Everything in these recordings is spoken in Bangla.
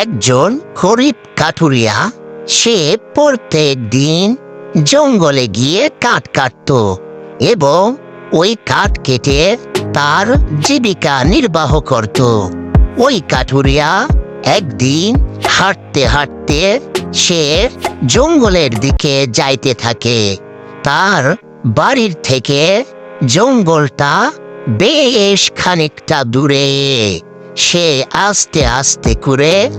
একজন গরিব কাঠুরিয়া, সে প্রত্যেক দিন জঙ্গলে গিয়ে কাঠ কাটত এবং ওই কাঠ কেটে তার জীবিকা নির্বাহ করত। ওই কাঠুরিয়া একদিন হাঁটতে হাঁটতে সে জঙ্গলের দিকে যাইতে থাকে। তার বাড়ির থেকে জঙ্গলটা বেশ খানিকটা দূরে। সে আস্তে আস্তে করে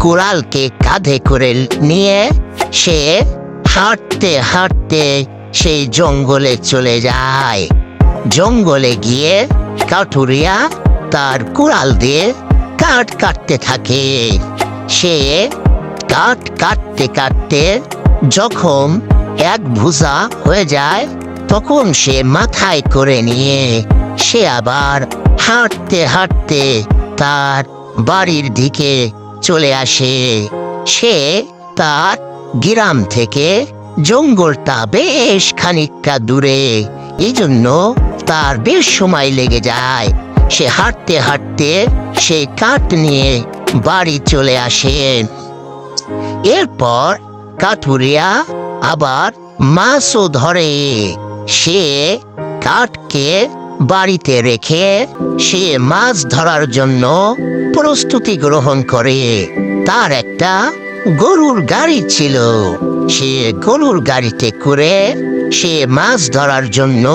কুড়ালকে কাঁধে করে নিয়ে সে হাঁটতে হাঁটতে সেই জঙ্গলে চলে যায়। জঙ্গলে গিয়ে কাঠুরিয়া তার কুড়াল দিয়ে কাঠ কাটতে থাকে। সে কাঠ কাটতে কাটতে যখন এক ভুজা হয়ে যায়, তখন সে মাথায় করে নিয়ে সে আবার হাঁটতে হাঁটতে তার বাড়ির দিকে চলে আসে। সে তার গ্রাম থেকে জঙ্গলটা বেশ খানিকটা দূরে। এই জন্য তার বেশ সময় লেগে যায়। সে হাঁটতে হাঁটতে সে কাঠ নিয়ে বাড়ি চলে আসে। এরপর কাঠুরিয়া আবার মাছও ধরে। সে কাঠকে বাড়িতে রেখে সে মাছ ধরার জন্য প্রস্তুতি গ্রহণ করে। তার একটা গরুর গাড়ি ছিল। সে গরুর গাড়িতে করে সে মাছ ধরার জন্য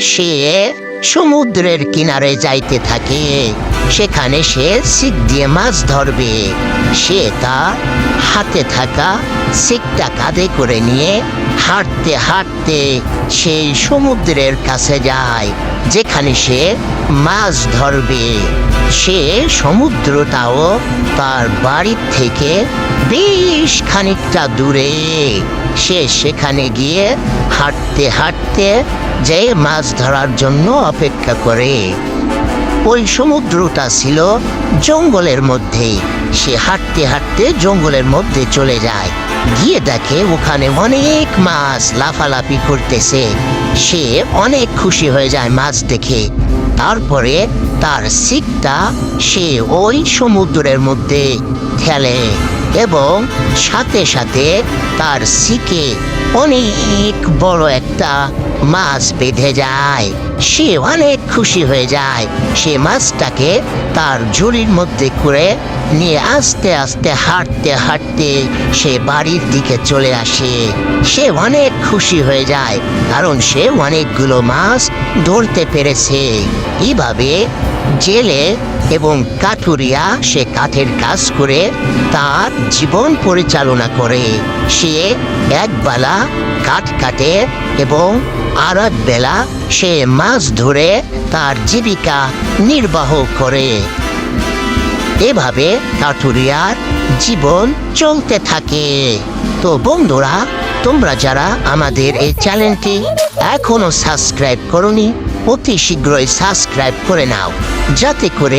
সে সমুদ্রের কিনারে যাইতে থাকে। সেখানে সে সিক দিয়ে মাছ ধরবে। সে তার হাতে থাকা সিকটা কাঁধে করে নিয়ে হাঁটতে হাঁটতে সেই সমুদ্রের কাছে যায়, যেখানে সে মাছ ধরবে। সে সমুদ্রটাও তার বাড়ির থেকে বেশ খানিকটা দূরে। সে সেখানে গিয়ে হাঁটতে হাঁটতে যে মাছ ধরার জন্য অপেক্ষা করে। ওই সমুদ্রটা ছিল জঙ্গলের মধ্যে। সে হাঁটতে হাঁটতে জঙ্গলের মধ্যে চলে যায়। গিয়ে দেখে ওখানে অনেক মাছ লাফালাফি করতেছে। সে অনেক খুশি হয়ে যায় মাছ দেখে। তারপরে তার সিকটা সে ওই সমুদ্রের মধ্যে ফেলে এবং সাথে সাথে তার সিকে অনেক বড় একটা মাছ বেঁধে যায়। সে অনেক খুশি হয়ে যায়। সে মাছটাকে তার ঝুড়ির মধ্যে করে নিয়ে আস্তে আস্তে হাঁটতে হাঁটতে সে বাড়ির দিকে চলে আসে। সে অনেক খুশি হয়ে যায়, কারণ সে অনেকগুলো মাছ ধরতে পেরেছে। এইভাবে জেলে এবং কাঠুরিয়া সে কাঠের কাজ করে তার জীবন পরিচালনা করে। সে একবেলা কাঠ কাটে এবং আর বেলা সে মাছ ধরে তার জীবিকা নির্বাহ করে। এভাবে কাঠুরিয়ার জীবন চলতে থাকে। তো বন্ধুরা, তোমরা যারা আমাদের এই চ্যানেলটি এখনও সাবস্ক্রাইব করনি, অতি শীঘ্রই সাবস্ক্রাইব করে নাও, যাতে করে